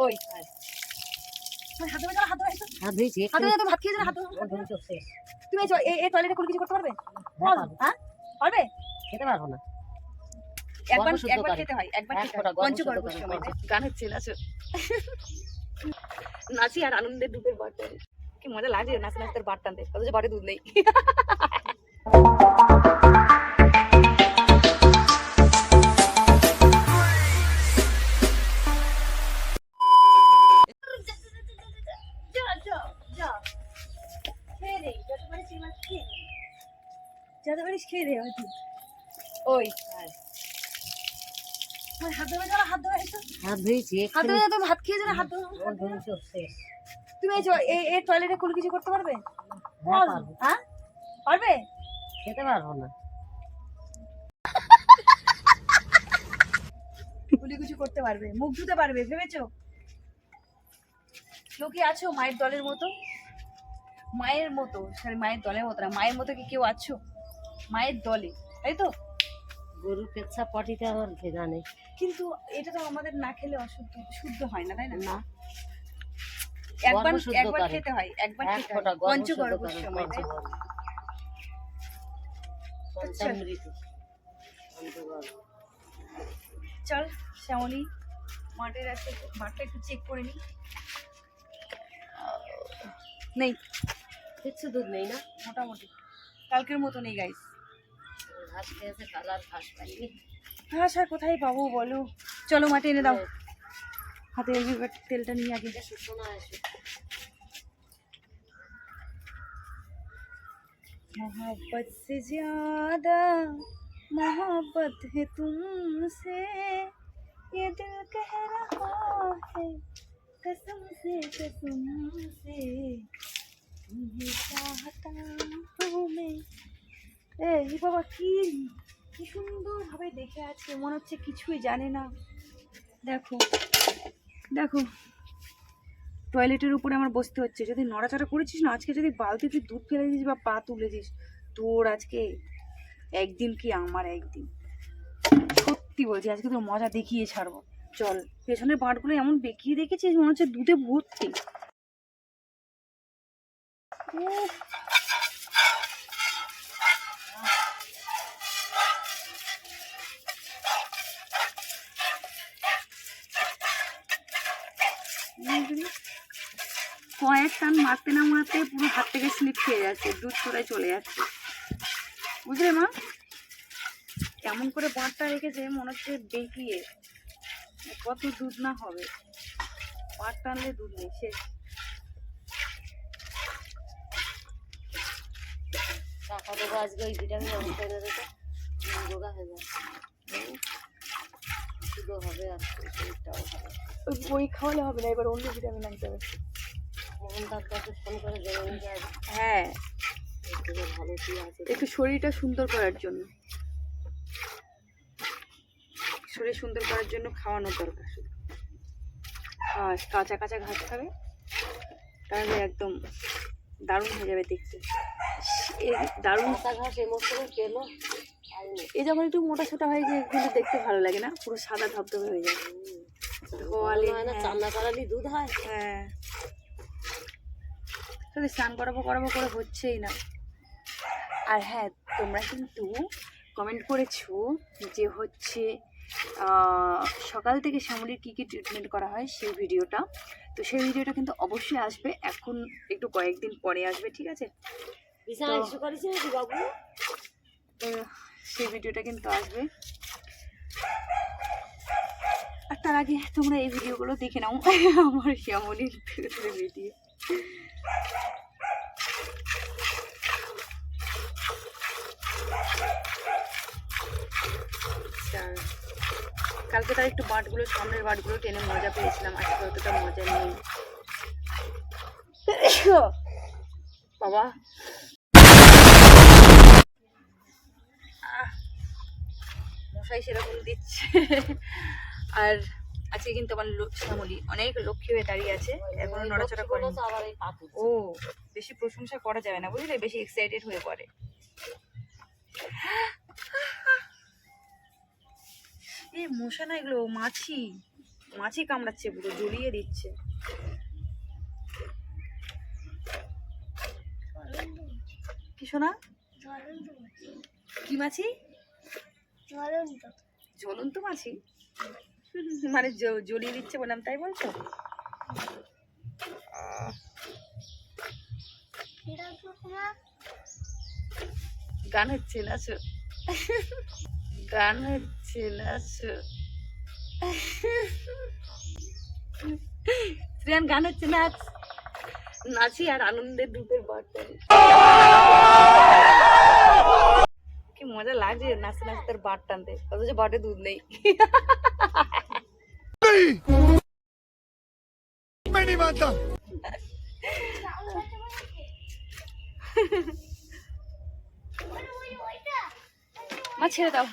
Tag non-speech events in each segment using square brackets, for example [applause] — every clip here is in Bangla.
ওই। হাত ধুয়েছি হাত ভাত হাত তুমি এই টয়লেটে কোনো কিছু করতে পারবে? হ্যাঁ, হ্যাঁ? পারবে? খেতে পারব না। একবার একবার খেতে হয় একবার খেতে হয়। পঞ্চগর্ভ নাচি আর আনন্দের দুধের বাট কি মজা লাগে নাচ নাচতে বাট টানতে। অথচ বাটে দুধ নেই। [laughs] যত পারিস খেয়ে দে হয়তো ওই হাত ধরে হাত ধরে হাত ধুয়েছি হাত ধরে তুমি ভাত খেয়ে হাত ধরে। তুমি এই এই টয়লেটে কোনো কিছু করতে পারবে? হ্যাঁ পারব। হ্যাঁ? পারবে? খেতে পারব না। গুলি কিছু করতে পারবে মুখ ধুতে পারবে ভেবেছো? লোকে আছো মায়ের দলের মতো? মায়ের মতো সরি মায়ের দলের মতো না মায়ের মতো কি কেউ আছো? মায়ের দলে তাই তো? গরু পেচ্ছা পটিতে আবার ভেজা নেই। কিন্তু এটা তো আমাদের না খেলে অশুদ্ধ শুদ্ধ হয় না তাই না? না। একবার একবার খেতে হয় একবার এক খেতে হয়। পঞ্চগর্ভ সময়? পঞ্চগর্ভ। চল শ্যামলি মাঠের আছে মাঠটা একটু চেক করে নি। নেই। কিচ্ছু দুধ নেই না মোটামুটি কালকের মতো নেই গাইস ঘাস খেয়েছে কালার ঘাস পাইনি ঘাস আর কোথায় পাবো বলো চলো মাঠে এনে দাও হাতে এবার তেলটা নিয়ে আগে শোনা আসে मोहब्बत से ज्यादा मोहब्बत है तुमसे ये दिल कह रहा है कसम से कसम से तुम्हें चाहता हूँ मैं এই বাবা, কি কি সুন্দর ভাবে দেখে আছে। মনে হচ্ছে কিছুই জানে না। দেখো দেখো টয়লেটের উপরে আমার বসতে হচ্ছে। যদি নড়াচড়া করেছিস না, আজকে যদি বালতিতে দুধ ফেলে দিস বা পা তুলে দিস, তোর আজকে একদিন কি আমার একদিন? সত্যি বলছি, আজকে তোর মজা দেখিয়ে ছাড়বো। চল, পেছনের বাঁটগুলো এমন বেঁকিয়ে দেখেছিস, মনে হচ্ছে দুধে ভর্তি? কয়েক টান মারতে না মারতে পুরো হাত থেকে স্লিপ খেয়ে যাচ্ছে, দুধ চড়াই চলে যাচ্ছে? বুঝলে মা? কেমন করে বাঁটটা রেখেছে মনে হচ্ছে বেঁকিয়ে কত দুধ না হবে। বাঁট টানলে দুধ নেই, শেষ। টাকা দেবো আজকে ওই ভিটামিন অবস্থা এনে দেবে রোগা হয়ে যাবে। শুধু হবে আর শরীরটাও হবে। ওই বই খাওয়ালে হবে না এবার অন্য ভিটামিন আনতে হবে। মোহন ডাক্তারকে ফোন করে জেনে যায়। হ্যাঁ। একটু ভালো কি আছে একটু শরীরটা সুন্দর করার জন্য। শরীর সুন্দর করার জন্য খাওয়ানো দরকার শুধু। কাঁচা কাঁচা ঘাস খাবে তাহলে একদম দারুণ হয়ে যাবে দেখতে। এই দারুণ। এই যখন একটু মোটা ছোটা হয় যে কিন্তু দেখতে ভালো লাগে না পুরো সাদা ধবধবে হয়ে যায়। ধোয়ালে হয় দুধ হয়? হ্যাঁ। স্নান করাবো করাবো করে হচ্ছেই না। আর হ্যাঁ তোমরা কিন্তু কমেন্ট করেছ যে হচ্ছে সকাল থেকে শ্যামলির কী কী ট্রিটমেন্ট করা হয় সেই ভিডিওটা। তো সেই ভিডিওটা কিন্তু অবশ্যই আসবে। এখন একটু কয়েকদিন পরে আসবে ঠিক আছে? সেই ভিডিওটা কিন্তু আসবে। আর তার আগে তোমরা এই ভিডিওগুলো দেখে নাও আমার শ্যামলির ভিডিও কালকে তার একটু বাঁটগুলো সামনের বাঁটগুলো টেনে মজা পেয়েছিলাম। আজকে অতটা মজা নেই। বাবা। মশাই সেরকম দিচ্ছে। আর আজকে কিন্তু আমার শ্যামলী অনেক লক্ষ্মী হয়ে দাঁড়িয়ে আছে। এখনও নড়াচড়া করে ও বেশি প্রশংসা করা যাবে না বুঝলে? বেশি এক্সাইটেড হয়ে পড়ে। এই মশা না এগুলো মাছি। মাছি কামড়াচ্ছে পুরো জড়িয়ে দিচ্ছে। কি শোনা কি মাছি? জ্বলন্ত। মাছি? মানে জ্বলিয়ে দিচ্ছে বললাম তাই বলছো? গান হচ্ছে নাচো গান হচ্ছে চলে আসো আচ্ছা। শ্রেয়ান গান হচ্ছে নাচ নাচি আর আনন্দের দুধের বার্তা কি মজা লাগছে নাচতে নাচতে তার বাট টানতে। অথচ বাটে দুধ নেই। মা ছেড়ে দাও।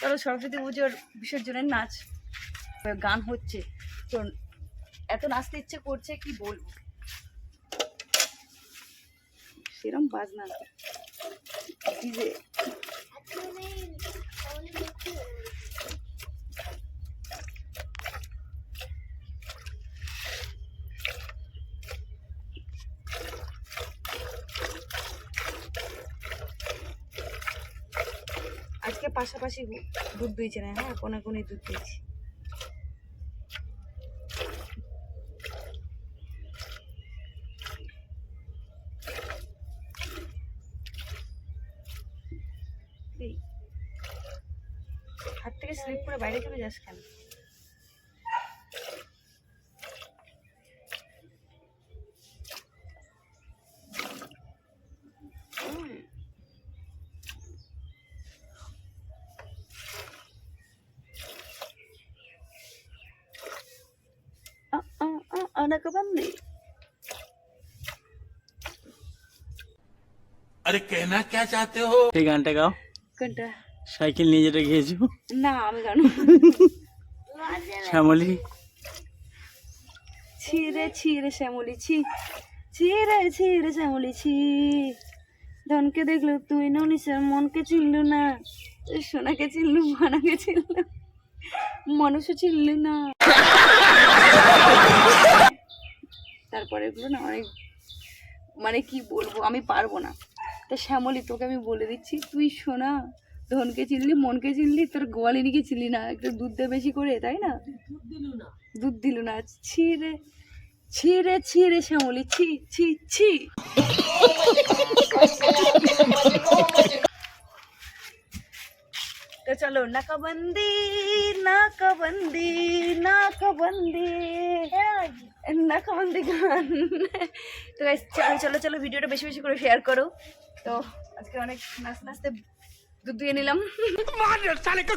চলো সরস্বতী পুজোর বিসর্জনের নাচ। গান হচ্ছে। তো এত নাচতে ইচ্ছে করছে, কি বলব? সেরম বাজনা। কি পাশাপাশি দুধ দিয়েছে না হ্যাঁ কোনে কোনে দুধ দিয়েছি। হাত থেকে স্লিপ করে বাইরে চলে যাস কেন? डकबंदी আরে কেনা কে চাতে হো এই গানটা গাও? কোনটা? সাইকেল নিয়ে যেটা গিয়েছো? না আমি গান [laughs] শ্যামলি? ছিঁড়ে ছিঁড়ে শ্যামলি ছি। ছিঁড়ে ছিঁড়ে শ্যামলি ছি। ধনকে দেখল তুই ননিসের মনকে চিনলু না। সোনাকে চিনলু মানাকে চিনলু মানুষও চিনলু না। তারপরে এগুলো না অনেক মানে কি বলব আমি পারব না। তা শ্যামলি তোকে আমি বলে দিচ্ছি তুই শোনা ধনকে চিনলি মনকে চিনলি তোর গোয়ালিনীকে চিনলি না। একটু দুধ দে বেশি করে তাই না? দুধ দিল না। ছিঁড়ে ছিঁড়ে ছিঁড়ে শ্যামলি ছি ছি ছি। నాలో నకబంది నాకబంది నాకబంది নাকাবন্দি গান তো চলো চলো চলো ভিডিওটা বেশি বেশি করে শেয়ার করো তো আজকে অনেক নাচতে নাচতে দুধ দিয়ে নিলাম তো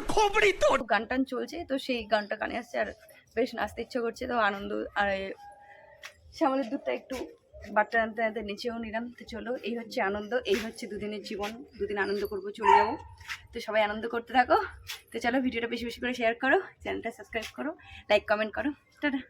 গান টান চলছে তো সেই গানটা গানে আসছে আর বেশ নাচতে ইচ্ছে করছে তো আনন্দ আর শ্যামলের দুধটা একটু বাট্টা আনতে আনতে নিচেও নিলাম। তো চলো, এই হচ্ছে আনন্দ, এই হচ্ছে দুদিনের জীবন। দুদিন আনন্দ করব, চলে যাব। তো সবাই আনন্দ করতে থাকো। তো চলো, ভিডিওটা বেশি বেশি করে শেয়ার করো চ্যানেলটা সাবস্ক্রাইব করো লাইক কমেন্ট করো। টাটা।